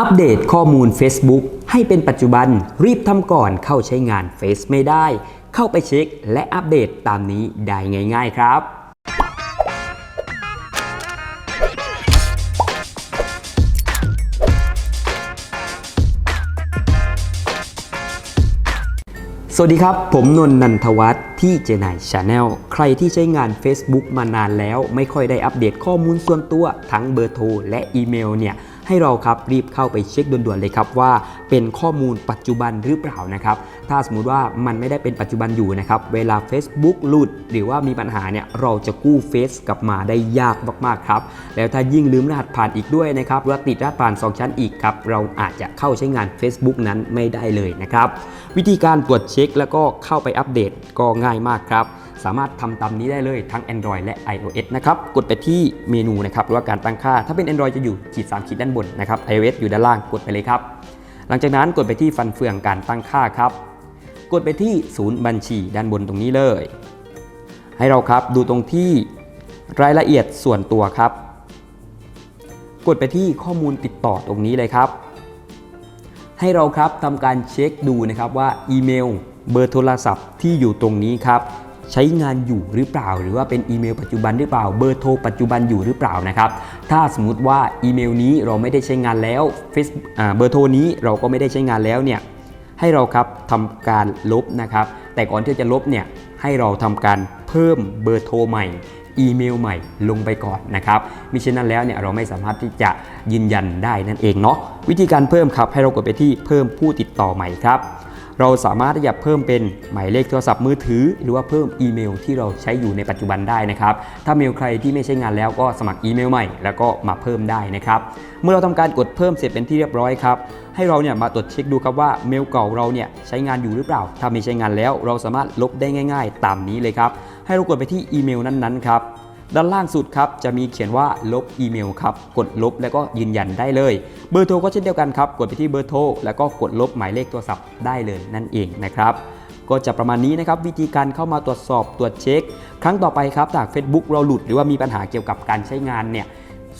อัปเดตข้อมูล Facebook ให้เป็นปัจจุบันรีบทำก่อนเข้าใช้งาน Face ไม่ได้ เข้าไปเช็ค และอัปเดตตามนี้ได้ง่าย ๆ ครับ สวัสดีครับ ผมนนท์นันทวัฒน์ที่เจนายชาแนลใครที่ใช้งาน Facebook มานานแล้ว ไม่ค่อยได้อัปเดตข้อมูลส่วนตัวทั้งเบอร์โทรและอีเมลเนี่ย ให้เราครับรีบเข้าไปเช็คด่วนๆเลยครับว่าเป็นข้อมูลปัจจุบันหรือเปล่านะครับถ้าสมมุติว่ามันไม่ได้เป็นปัจจุบันอยู่นะครับเวลา Facebook หลุด หรือว่ามีปัญหาเนี่ยเราจะกู้เฟซกลับมาได้ยากมากๆครับแล้วถ้ายิ่งลืมรหัสผ่านอีกด้วยนะครับหรือติดรหัสผ่าน 2 ชั้นอีกครับเราอาจจะเข้าใช้งาน Facebook นั้นไม่ได้เลยนะครับวิธีการตรวจเช็คแล้วก็เข้าไปอัปเดตก็ง่ายมากครับ สามารถทำตามนี้ได้เลยทั้ง Android และ iOS นะครับกดไปที่เมนูนะครับหรือว่าการตั้งค่า ถ้าเป็น Android จะอยู่ขีด3ขีดด้านบนนะครับ iOS อยู่ด้านล่างกดไปเลยครับ หลังจากนั้นกดไปที่ฟันเฟืองการตั้งค่าครับ กดไปที่ศูนย์บัญชีด้านบนตรงนี้เลย ให้เราครับดูตรงที่รายละเอียดส่วนตัวครับ กดไปที่ข้อมูลติดต่อตรงนี้เลยครับ ให้เราครับทำการเช็คดูนะครับว่าอีเมล เบอร์โทรศัพท์ที่อยู่ตรงนี้ครับ ใช้งานอยู่หรือเปล่า หรือว่าเป็นอีเมลปัจจุบันหรือเปล่า เบอร์โทรปัจจุบันอยู่หรือเปล่านะครับ ถ้าสมมติว่าอีเมลนี้เราไม่ได้ใช้งานแล้วเฟซเบอร์โทรนี้เราก็ไม่ได้ใช้งานแล้วเนี่ยให้เราครับทำการลบนะครับ แต่ก่อนที่จะลบเนี่ยให้เราทำการเพิ่มเบอร์โทรใหม่อีเมลใหม่ลงไปก่อนนะครับมิฉะนั้นแล้วเนี่ยเราไม่สามารถที่จะยืนยันได้นั่นเองเนาะวิธีการเพิ่มครับให้เรากดไปที่เพิ่มผู้ติดต่อใหม่ครับ เราสามารถที่จะเพิ่มเป็นหมายเลขโทรศัพท์มือถือ หรือว่าเพิ่มอีเมลที่เราใช้อยู่ในปัจจุบันได้นะครับ ถ้าเมลใครที่ไม่ใช้งานแล้วก็สมัครอีเมลใหม่ แล้วก็มาเพิ่มได้นะครับ เมื่อเราทำการกดเพิ่มเสร็จเป็นที่เรียบร้อยครับให้เราเนี่ยมาตรวจเช็คดูครับว่าเมลเก่าเราเนี่ยใช้งานอยู่หรือเปล่า ถ้าไม่ใช้งานแล้วเราสามารถลบได้ง่าย ๆ ตามนี้เลยครับให้เรากดไปที่อีเมลนั้นๆครับ ด้านล่างสุดครับจะมีเขียนว่าลบอีเมลครับกดลบแล้วก็ยืนยันได้เลย เบอร์โทรก็เช่นเดียวกันครับกดไปที่เบอร์โทรแล้วก็กดลบหมายเลขโทรศัพท์ได้เลยนั่นเองนะครับก็จะประมาณนี้นะครับวิธีการเข้ามาตรวจสอบตรวจเช็ค ครั้งต่อไปครับจาก Facebook เราหลุดหรือว่ามีปัญหาเกี่ยวกับการใช้งานเนี่ย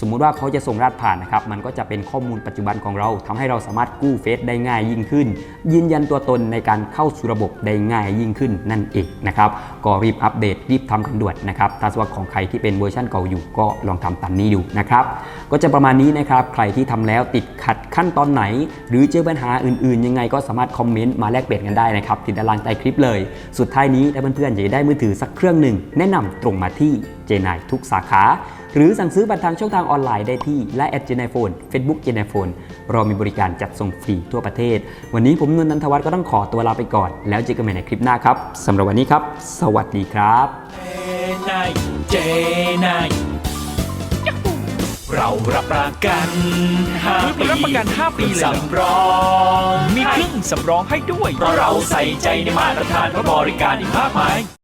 สมมุติว่าเขาจะส่งรหัสผ่านนะครับ มันก็จะเป็นข้อมูลปัจจุบันของเราทำให้เราสามารถกู้เฟซได้ง่ายยิ่งขึ้น ยืนยันตัวตนในการเข้าสู่ระบบได้ง่ายยิ่งขึ้นนั่นเองนะครับ ก็รีบอัปเดตรีบทำกันด่วนนะครับ ถ้าสมมติว่าของใครที่เป็นเวอร์ชันเก่าอยู่ก็ลองทำตามนี้ดูนะครับ ก็จะประมาณนี้นะครับ ใครที่ทำแล้วติดขัดขั้นตอนไหน หรือเจอปัญหาอื่น ๆ ยังไงก็สามารถคอมเมนต์มาแลกเปลี่ยนกันได้นะครับที่ด้านล่างใต้คลิปเลย สุดท้ายนี้ถ้าเพื่อนๆอยากได้มือถือสักเครื่องหนึ่งแนะนำตรงมาที่ เจนายทุกสาขา หรือสั่งซื้อบัตรทางช่องทางออนไลน์ได้ที่และแอดเจนายโฟนเฟซบุ๊กเจนายโฟนเรามีบริการจัดส่งฟรีทั่วประเทศ วันนี้ผมนนท์นันทวัฒน์ก็ต้องขอตัวลาไปก่อน แล้วเจอกันใหม่ในคลิปหน้าครับสำหรับวันนี้ครับ สวัสดีครับนายเจนายเรารับประกัน5ปีรับประกัน 5 ปีเลยเหรอ สำรองมีเครื่องสำรองให้ด้วย เพราะเราใส่ใจในมาตรฐานและบริการอีกมากมาย